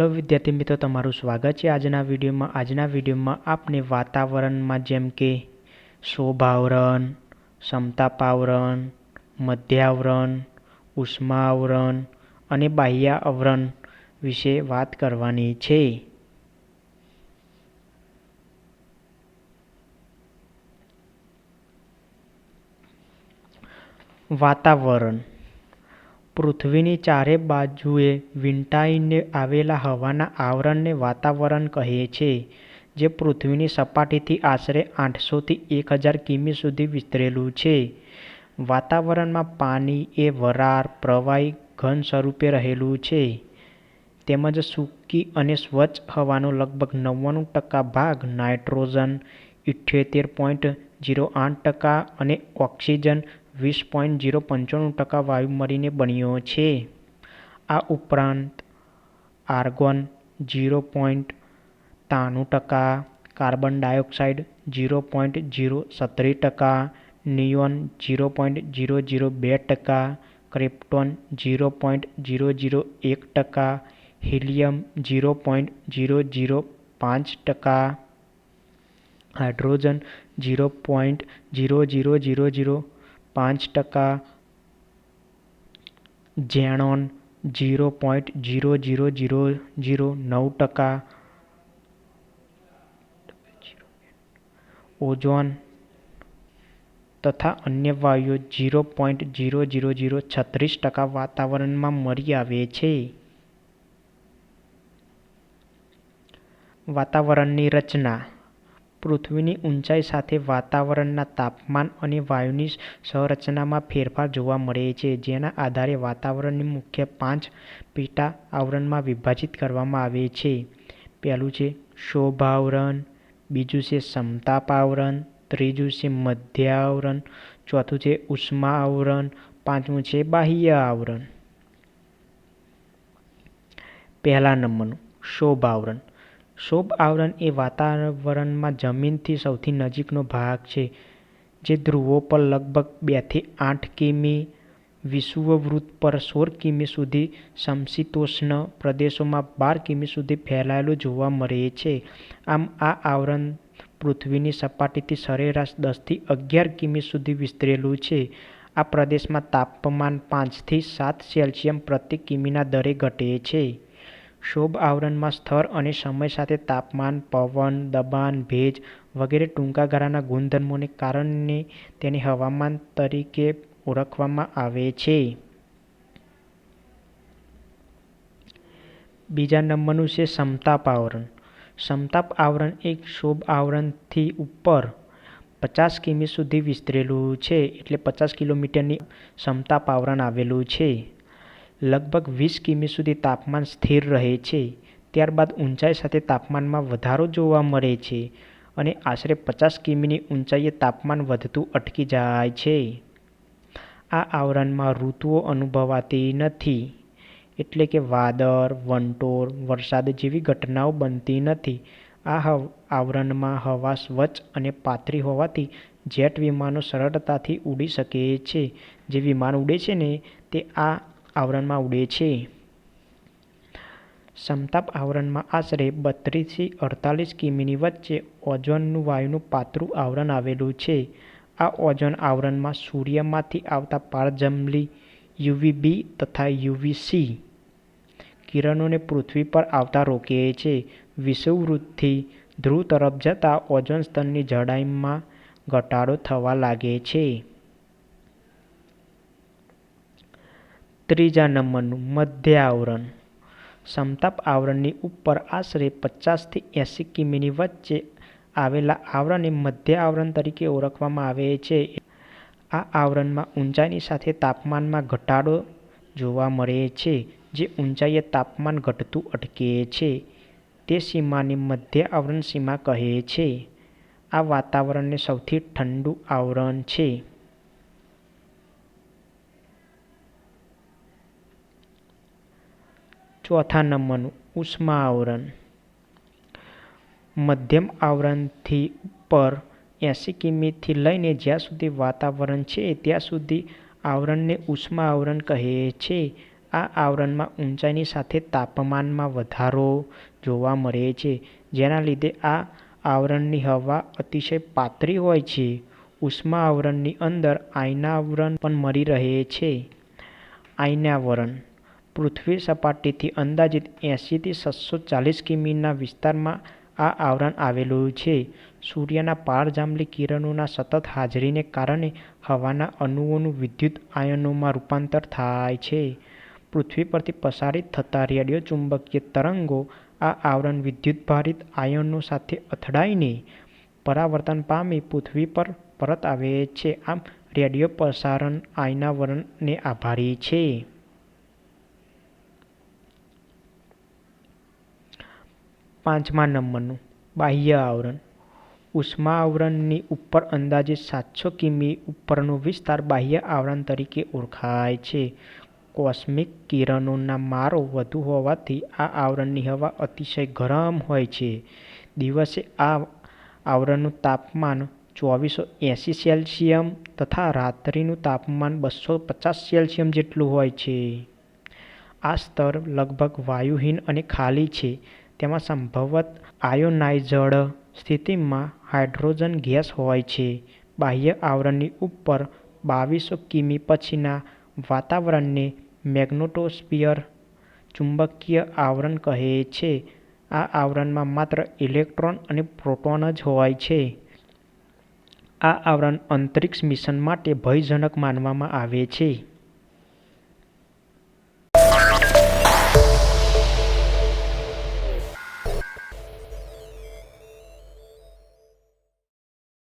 Hello વિદ્યાર્થી મિત્રો, તમારું સ્વાગત છે આજના વિડીયોમાં. આજના વિડીયોમાં આપણે વાતાવરણમાં જેમ કે શોભાવરણ, સમતાપાવરણ, મધ્યાવરણ, ઉષ્માવરણ અને બાહ્ય આવરણ વિશે વાત કરવાની છે. વાતાવરણ. પૃથ્વીની ચારે બાજુએ વીંટાઈને આવેલા હવાના આવરણને વાતાવરણ કહે છે, જે પૃથ્વીની સપાટીથી આશરે આઠસોથી એક હજાર કિમી સુધી વિસ્તરેલું છે. વાતાવરણમાં પાણી એ વરાળ, પ્રવાહી, ઘન સ્વરૂપે રહેલું છે. તેમજ સૂકી અને સ્વચ્છ હવાનો લગભગ નવ્વાણું ટકા ભાગ નાઇટ્રોજન, ઇઠ્યોતેર પોઈન્ટ ઝીરો આઠ ટકા અને ઓક્સિજન વીસ પોઈન્ટ ઝીરો પંચાણું ટકા વાયુ મળીને બન્યો છે. આ ઉપરાંત આર્ગોન ઝીરો પોઈન્ટ ત્રાણું ટકા, carbon dioxide zero point zero સત્તરી ટકા, neon zero point zero zero બે ટકા, krypton zero point zero zero એક ટકા, helium zero point zero zero પાંચ ટકા, hydrogen zero point zero zero zero zero પાંચ ટકા xenon zero point zero zero zero zero નવ ટકા, ઓઝોન તથા અન્ય વાયુઓ zero point zero zero zero છત્રીસ ટકા વાતાવરણમાં મળી આવે છે. વાતાવરણની રચના પૃથ્વીની ઊંચાઈ સાથે વાતાવરણના તાપમાન અને વાયુની સંરચનામાં ફેરફાર જોવા મળે છે. જેના આધારે વાતાવરણને મુખ્ય પાંચ પેટા આવરણમાં વિભાજિત કરવામાં આવે છે. પહેલું છે શોભાવરણ બીજું છે સમતાપાવરણ ત્રીજું છે મધ્ય આવરણ, ચોથું છે ઉષ્મા આવરણ, પાંચમું છે બાહ્ય આવરણ. પહેલા નંબરનું શોભ આવરણ. શોભ આવરણ એ વાતાવરણમાં જમીનથી સૌથી નજીકનો ભાગ છે, જે ધ્રુવો પર લગભગ બેથી આઠ કિમી વિષુવવૃત્ત પર સોળ કિમી સુધી સમશીતોષ્ણ પ્રદેશોમાં બાર કિમી સુધી ફેલાયેલું જોવા મળે છે. આમ આ આવરણ પૃથ્વીની સપાટીથી સરેરાશ દસથી અગિયાર કિમી સુધી વિસ્તરેલું છે. આ પ્રદેશમાં તાપમાન પાંચથી સાત સેલ્સિયમ પ્રતિ કિમીના દરે ઘટે છે. શોભ આવરણમાં સ્થળ અને સમય સાથે તાપમાન, પવન, દબાણ, ભેજ વગેરે ટૂંકા ગાળાના ગુણધર્મોને કારણે તેને હવામાન તરીકે ઓળખવામાં આવે છે. બીજા નંબરનું છે સમતાપ આવરણ. સમતાપ આવરણ એક શોભ આવરણથી ઉપર પચાસ કિમી સુધી વિસ્તરેલું છે, એટલે પચાસ કિલોમીટરની સમતાપ આવરણ આવેલું છે. લગભગ વીસ કિમી સુધી તાપમાન સ્થિર રહે છે. ત્યારબાદ ઊંચાઈ સાથે તાપમાનમાં વધારો જોવા મળે છે અને આશરે પચાસ કિમીની ઊંચાઈએ તાપમાન વધતું અટકી જાય છે. આ આવરણમાં ઋતુઓ અનુભવાતી નથી. એટલે કે વાદળ, વંટોળ, વરસાદ જેવી ઘટનાઓ બનતી નથી. આ આવરણમાં હવા સ્વચ્છ અને પાતળી હોવાથી જેટ વિમાનો સરળતાથી ઉડી શકે છે. જે વિમાન ઉડે છે ને, તે આ આવરણમાં ઉડે છે. સમતાપ આવરણમાં આશરે બત્રીસથી અડતાલીસ કિમીની વચ્ચે ઓઝોનનું વાયુનું પાતળું આવરણ આવેલું છે. આ ઓઝોન આવરણમાં સૂર્યમાંથી આવતા પારજમલી યુવી બી તથા યુવી સી કિરણોને પૃથ્વી પર આવતા રોકે છે. વિષુવવૃત્તથી ધ્રુવ તરફ જતાં ઓઝોન સ્તરની જડાઈમાં ઘટાડો થવા લાગે છે. ત્રીજા નંબરનું મધ્ય આવરણ. સમતાપ આવરણની ઉપર આશરે પચાસથી એંસી કિમીની વચ્ચે આવેલા આવરણને મધ્ય આવરણ તરીકે ઓળખવામાં આવે છે. આ આવરણમાં ઊંચાઈની સાથે તાપમાનમાં ઘટાડો જોવા મળે છે, જે ઊંચાઈએ તાપમાન ઘટતું અટકે છે. તે સીમાને મધ્ય આવરણ સીમા કહે છે. આ વાતાવરણને સૌથી ઠંડુ આવરણ છે. ચોથા નંબરનું ઉષ્મા આવરણ મધ્યમ આવરણથી ઉપર એંસી કિમીથી લઈને જ્યાં સુધી વાતાવરણ છે ત્યાં સુધી આવરણને ઉષ્મા આવરણ કહે છે આ આવરણમાં ઊંચાઈની સાથે તાપમાનમાં વધારો જોવા મળે છે, જેના લીધે આ આવરણની હવા અતિશય પાતળી હોય છે. ઉષ્મા આવરણની અંદર આયનાવરણ પણ મળી રહે છે. આયનાવરણ: પૃથ્વી સપાટીથી અંદાજિત એંસીથી છસો ચાલીસ કિમીના વિસ્તારમાં આ આવરણ આવેલું છે. સૂર્યના પારજાંબલી કિરણોના સતત હાજરીને કારણે હવાના અણુઓનું વિદ્યુત આયનોમાં રૂપાંતર થાય છે. પૃથ્વી પરથી પ્રસારિત થતા રેડિયો ચુંબકીય તરંગો આ આવરણ વિદ્યુતભારિત આયનો સાથે અથડાઈને પરાવર્તન પામી પૃથ્વી પર પરત આવે છે. આમ, રેડિયો પ્રસારણ આયનાવરણને આભારી છે. પાંચમા નંબરનું, બાહ્ય આવરણ: ઉષ્મા આવરણની ઉપર અંદાજે સાતસો કિમી ઉપરનો વિસ્તાર બાહ્ય આવરણ તરીકે ઓળખાય છે. કોસ્મિક કિરણોના મારો વધુ હોવાથી આ આવરણની હવા અતિશય ગરમ હોય છે. દિવસે આ આવરણનું તાપમાન ચોવીસો એંસી સેલ્શિયમ તથા રાત્રિનું તાપમાન બસો પચાસ સેલ્શિયમ જેટલું હોય છે. આ સ્તર લગભગ વાયુહીન અને ખાલી છે. તેમાં સંભવત આયોનાઇઝ્ડ સ્થિતિમાં હાઇડ્રોજન ગેસ હોય છે. બાહ્ય આવરણની ઉપર બાવીસો કિમી પછીના વાતાવરણને મેગ્નેટોસ્ફિયર ચુંબકીય આવરણ કહે છે. આ આવરણમાં માત્ર ઇલેક્ટ્રોન અને પ્રોટોન જ હોય છે. આ આવરણ અંતરિક્ષ મિશન માટે ભયજનક માનવામાં આવે છે.